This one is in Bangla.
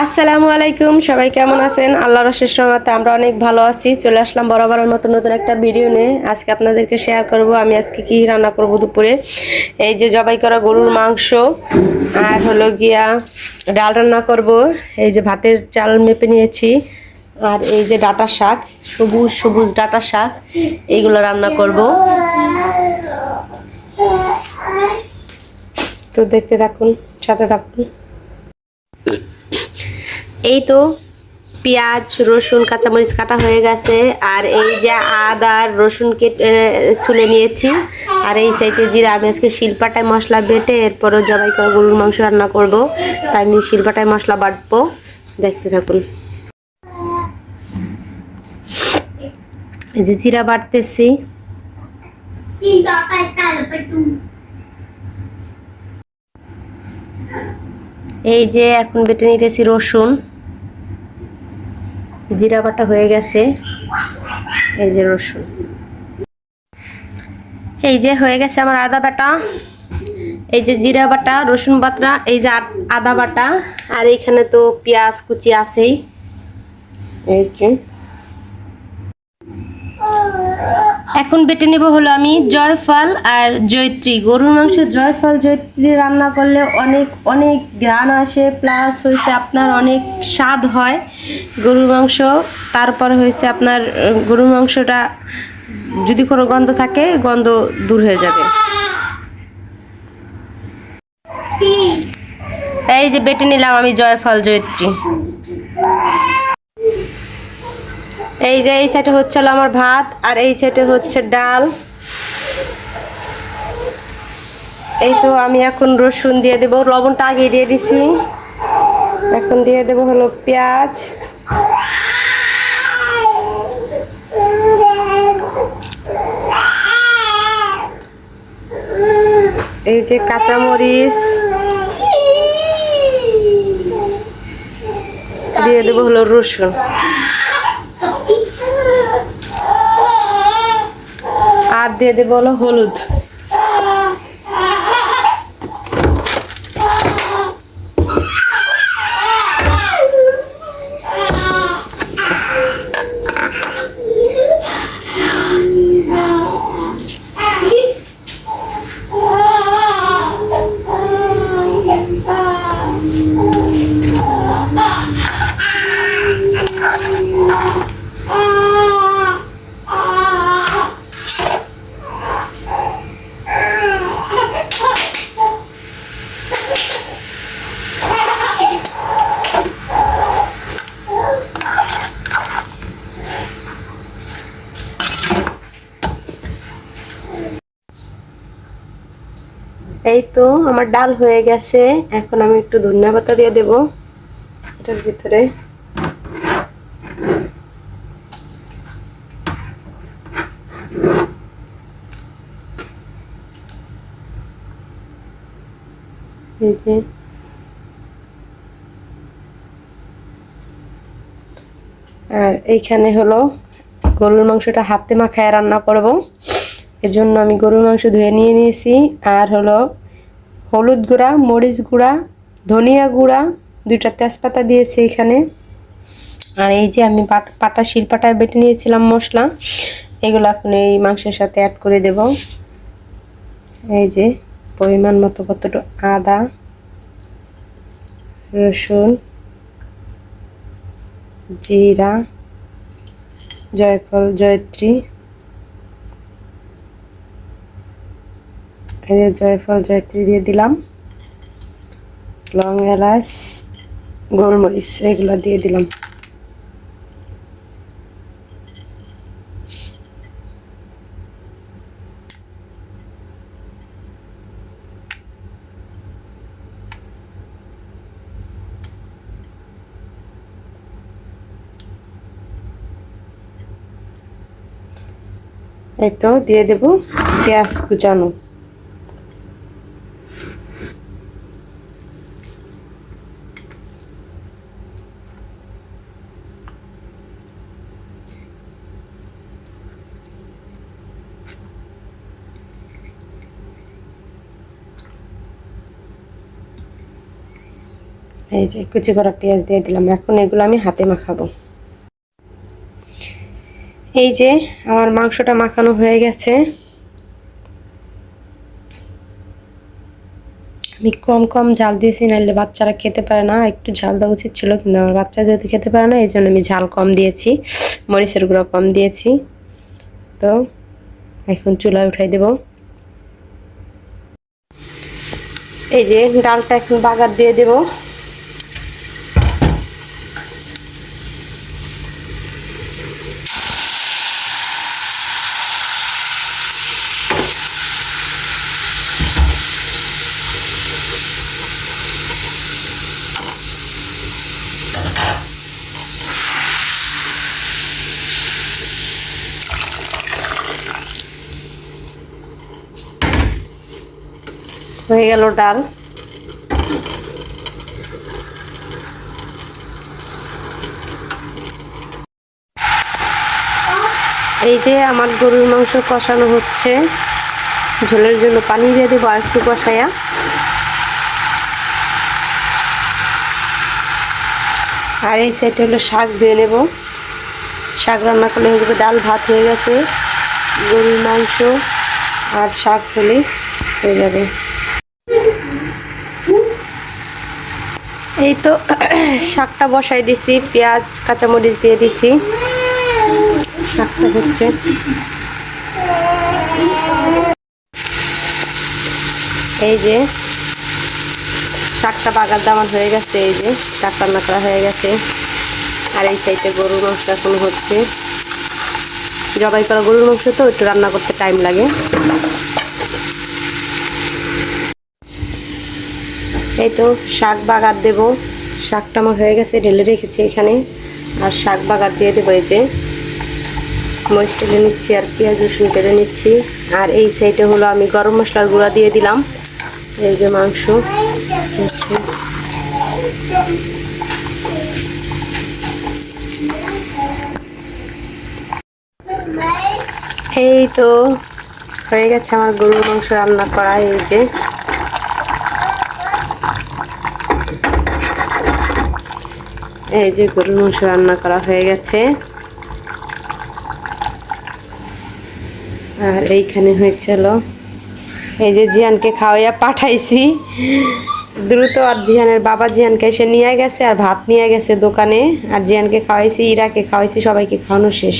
আসসালামু আলাইকুম, সবাই কেমন আছেন? আল্লাহর রশের সঙ্গে আমরা অনেক ভালো আছি। চলে আসলাম বরাবরের মতো নতুন একটা ভিডিও নিয়ে। আজকে আপনাদেরকে শেয়ার করব আমি আজকে কি রান্না করব দুপুরে। এই যে জবাই করা গরুর মাংস, আর হলো গিয়া ডাল রান্না করব। এই যে ভাতের চাল মেপে নিয়েছি, আর এই যে ডাটা শাক, সবুজ সবুজ ডাটা শাক, এইগুলো রান্না করব। তো দেখতে থাকুন, সাথে থাকুন। এই তো পেঁয়াজ, রসুন, কাঁচামরিচ কাটা হয়ে গেছে। আর এই যে আদা রসুন কেটে ছুলে নিয়েছি। আর এই সাইডে জিরা, আমি আজকে শিলপাটায় মশলা বেটে এরপরও জবাই করে গরুর মাংস রান্না করব। তাই আমি শিলপাটায় মশলা বাটবো। দেখতে থাকুন। এই যে জিরা বাটতেছি। এই যে এখন বেটে নিতেছি রসুন। জিরা বাটা হয়ে গেছে। এই যে রসুন। এই যে হয়ে গেছে আমার আদা বাটা। এই যে জিরা বাটা, রসুন বাটা, এই যে আদা বাটা। আর এইখানে তো পেঁয়াজ কুচি আছেই। এই যে। এখন বেটে নেব হলো আমি জয়ফল আর জৈত্রী গরুর মাংসের জয়ফল জৈত্রী রান্না করলে অনেক অনেক গ্রান আসে প্লাস হয়েছে আপনার অনেক স্বাদ হয় গরুর মাংস। তারপর হয়েছে আপনার গরুর মাংসটা যদি কোনো গন্ধ থাকে, গন্ধ দূর হয়ে যাবে। এই যে বেটে নিলাম আমি জয়ফল, জয়ত্রী। এই যে এই সাইডে হচ্ছে আমার ভাত, আর এই সাইডে হচ্ছে ডাল। এই তো আমি এখন রসুন দিয়ে দেবো, লবণটা আগে দিয়ে দিছি। এখন দিয়ে দেবো হলো পেঁয়াজ। এই যে কাঁচামরিচ। দিয়ে দেবো হলো রসুন। আর দিয়ে দেবো হলো হলুদ। এই তো, আমার ডাল হয়ে গেছে। এখন আমি একটু ধনিয়া পাতা দিয়ে দেব। এটার ভিতরে। আর এইখানে হলো গরুর মাংসটা হাতে মাখায় রান্না করব। এজন্য আমি গরুর মাংস ধুয়ে নিয়ে নিয়েছি। আর হলো হলুদ গুঁড়া, মরিচ গুঁড়া, ধনিয়া গুঁড়া, দুইটা তেজপাতা দিয়েছি এখানে। আর এই যে আমি পাট- পাটা শিলপাটায় বেটে নিয়েছিলাম মশলা, এগুলো এখন এই মাংসের সাথে অ্যাড করে দেব। এই যে পরিমাণ মতো কতটুকু, আদা, রসুন, জিরা, জয়ফল, জয়ত্রী এই যে জয়ফল, জয়ত্রী দিয়ে দিলাম। লং এলাচ, গোলমরিচ, এগুলো দিয়ে দিলাম। এই তো দিয়ে দেব পেঁয়াজ কুচানো। এই যে কুচি করা পেঁয়াজ দিয়ে দিলাম। এখন এগুলো আমি হাতে মাখাবো। এই যে আমার মাংসটা মাখানো হয়ে গেছে। আমি কম কম ঝাল দিয়েছি, নাহলে বাচ্চারা খেতে পারে না। একটু ঝাল দেওয়া উচিত ছিল, কিন্তু আমার বাচ্চা যেহেতু খেতে পারে না এই জন্য আমি ঝাল কম দিয়েছি। মরিচের গুঁড়ো কম দিয়েছি। তো এখন চুলায় উঠাই দেব। এই যে ডালটা এখন বাগার দিয়ে দেব। হয়ে গেল ডাল। এই যে আমার গরুর মাংস কষানো হচ্ছে, ঝোলের জন্য পানি দিয়ে দেবো আর একটু কষাইয়া আর এই সাইডে হলো শাক ধুয়ে নেব। শাক রান্না করলে হয়ে ডাল, ভাত হয়ে গেছে। গরুর মাংস আর শাক হলে হয়ে যাবে। এই তো শাকটা বসাই দিছি, পেঁয়াজ, কাঁচামরিচ দিয়ে দিছি। শাকটা হচ্ছে। এই যে শাকটা বাগার দামান হয়ে গেছে, এই যে শাক রান্না করা হয়ে গেছে। আর এই সাইডে গরুর মাংস এখন হচ্ছে। জবাই করা গরুর মাংস তো, একটু রান্না করতে টাইম লাগে। এই তো শাক বাগার দেব। শাকটা আমার হয়ে গেছে, ঢেলে রেখেছি এখানে। আর শাক বাগার দিয়ে দেবো এই যে মরিচ টেলে নিচ্ছি আর পেঁয়াজ, রসুন কেটে নিচ্ছি। আর এই সাইডে হলো আমি গরম মশলার গুঁড়া দিয়ে দিলাম। এই যে মাংস। এই তো হয়ে গেছে আমার গরুর মাংস রান্না করা, এই যে। এই যে গরুর মাংস রান্না করা হয়ে গেছে। আর এইখানে হয়েছিল এই যে জিয়ানকে খাওয়াইয়া পাঠাইছি। দ্রুত আর জিয়ানের বাবা জিয়ানকে এসে নিয়ে গেছে আর ভাত নিয়ে গেছে দোকানে। আর জিয়ানকে খাওয়াইছি, ইরাকে খাওয়াইছি, সবাইকে খাওয়ানো শেষ।